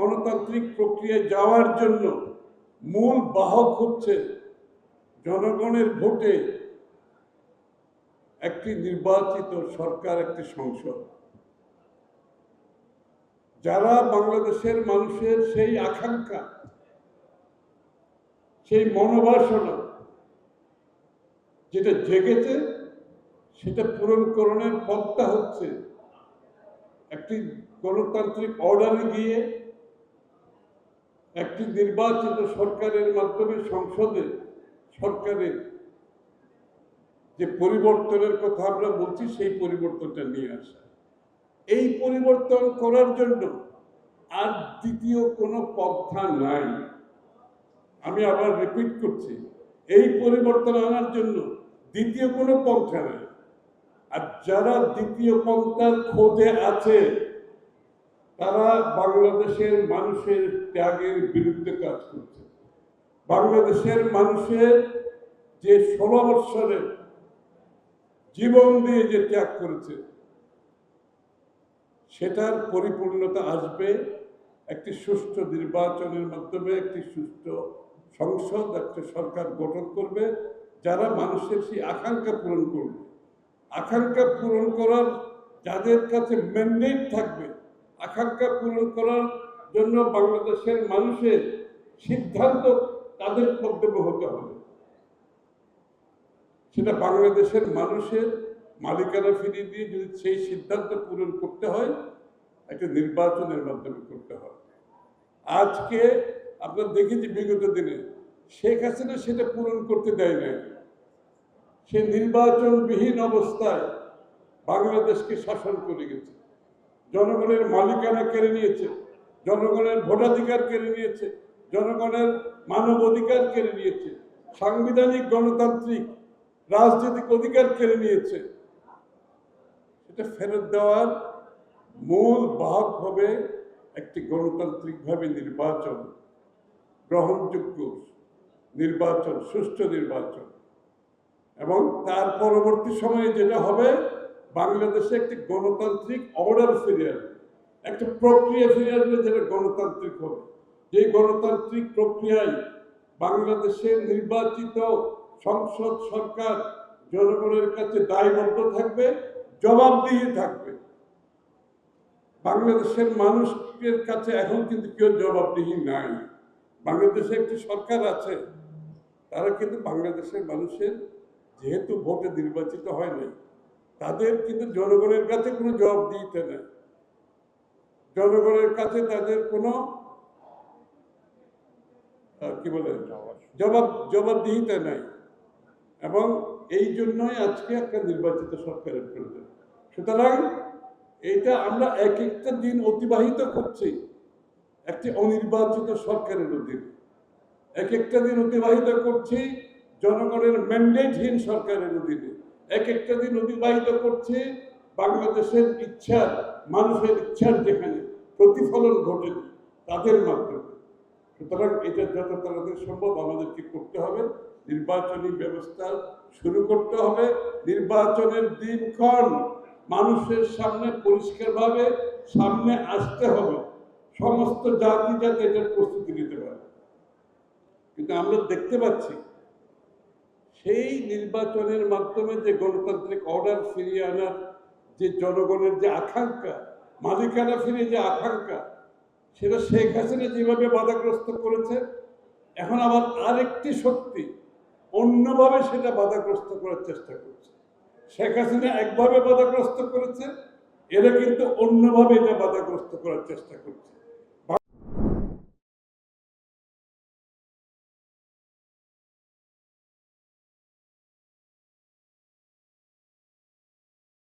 গণতান্ত্রিক প্রক্রিয়ায় যাওয়ার জন্য মূল বাহক হচ্ছে জনগণের ভোটে একটি নির্বাচিত সরকার, একটি সংসদ। যারা বাংলাদেশের মানুষের সেই আকাঙ্ক্ষা, সেই মনোবাসনা যেটা জেগেছে, সেটা পূরণকরণের পথটা হচ্ছে একটি গণতান্ত্রিক অর্ডারে গিয়ে একটি নির্বাচিত সরকারের মাধ্যমে সংসদে সরকারের যে পরিবর্তনের কথা আমরা বলছি, সেই পরিবর্তনটা নিয়ে আসা। এই পরিবর্তন করার জন্য আর দ্বিতীয় কোনো পন্থা নাই। আমি আবার রিপিট করছি, এই পরিবর্তন আনার জন্য দ্বিতীয় কোনো পন্থা নেই। আর যারা দ্বিতীয় পন্থার খোঁজে আছে তারা বাংলাদেশের মানুষের ত্যাগের বিরুদ্ধে কাজ করছে। বাংলাদেশের মানুষের যে ষোলো বৎসরের জীবন দিয়ে যে ত্যাগ করেছে, সেটার পরিপূর্ণতা আসবে একটি সুষ্ঠু নির্বাচনের মাধ্যমে, একটি সুষ্ঠু সংসদ, একটা সরকার গঠন করবে, যারা মানুষের সেই আকাঙ্ক্ষা পূরণ করবে। আকাঙ্ক্ষা পূরণ করার যাদের কাছে ম্যান্ডেট থাকবে আকাঙ্ক্ষা পূরণ করার জন্য বাংলাদেশের মানুষের সিদ্ধান্ত তাদের কর্তব্য হতে হবে। সেটা বাংলাদেশের মানুষের মালিকানা ফিরিয়ে দিয়ে যদি সেই সিদ্ধান্ত পূরণ করতে হয়, একটা নির্বাচনের মাধ্যমে করতে হয়। আজকে আপনার দেখেছি বিগত দিনে শেখ হাসিনা সেটা পূরণ করতে দেয় নাই। সে নির্বাচনবিহীন অবস্থায় বাংলাদেশকে শাসন করে গেছে। জনগণের মালিকানা কেড়ে নিয়েছে, জনগণের ভোটাধিকার কেড়ে নিয়েছে, জনগণের মানব অধিকার কেড়ে নিয়েছে, সাংবিধানিক গণতান্ত্রিক রাজনৈতিক অধিকার কেড়ে নিয়েছে। সেটা ফেরত দেওয়ার মূল বাহক হবে একটি গণতান্ত্রিকভাবে নির্বাচন, গ্রহণযোগ্য নির্বাচন, সুষ্ঠু নির্বাচন। এবং তার পরবর্তী সময়ে যেটা হবে বাংলাদেশে একটি গণতান্ত্রিক অর্ডার ফিরে আসবে একটা প্রক্রিয়া ফিরে আসবে যেটা গণতান্ত্রিক হবে। যে গণতান্ত্রিক প্রক্রিয়ায় বাংলাদেশের নির্বাচিত সংসদ সরকার জনগণের কাছে দায়বদ্ধ থাকবে, জবাবদিহি থাকবে। বাংলাদেশের মানুষের কাছে এখন কিন্তু কেউ জবাবদিহি নাই। বাংলাদেশে একটি সরকার আছে, তারা কিন্তু বাংলাদেশের মানুষের যেহেতু ভোটে নির্বাচিত হয় নাই তাদের কিন্তু জনগণের কাছে কোনো জবাব দিতে নেই। জনগণের কাছে তাদের কোনো কি বলে? জবাব জবাবদিহিতা নাই। এবং এই জন্যই আজকে একটা নির্বাচিত সরকারের প্রয়োজন। সুতরাং এইটা আমরা এক একটা দিন অতিবাহিত করছি একটি অনির্বাচিত সরকারের অধীনে। এক একটা দিন অতিবাহিত করছি জনগণের ম্যান্ডেটহীন সরকারের অধীনে। এক একটা দিন অতিবাহিত করছি বাংলাদেশের ইচ্ছা মানুষের ইচ্ছার যেখানে প্রতিফলন ঘটে তাদের মাধ্যমে। সুতরাং এটা যত তাড়াতাড়ি সম্ভব আমাদেরকে করতে হবে। নির্বাচনী ব্যবস্থা শুরু করতে হবে। নির্বাচনের দিনক্ষণ মানুষের সামনে পরিষ্কারভাবে সামনে আসতে হবে। সমস্ত জাতি যাতে এটার প্রস্তুতি নিতে পারে। কিন্তু আমরা দেখতে পাচ্ছি সেই নির্বাচনের মাধ্যমে যে গণতান্ত্রিক অর্ডার ফিরিয়ে আনার যে জনগণের যে আকাঙ্ক্ষা, মালিকানা ফিরে যে আকাঙ্ক্ষা, সেটা শেখ হাসিনা যেভাবে বাধাগ্রস্ত করেছে, এখন আবার আরেকটি শক্তি অন্যভাবে সেটা বাধাগ্রস্ত করার চেষ্টা করছে। শেখ হাসিনা একভাবে বাধাগ্রস্ত করেছে, এরা কিন্তু অন্যভাবে এটা বাধাগ্রস্ত করার চেষ্টা করছে।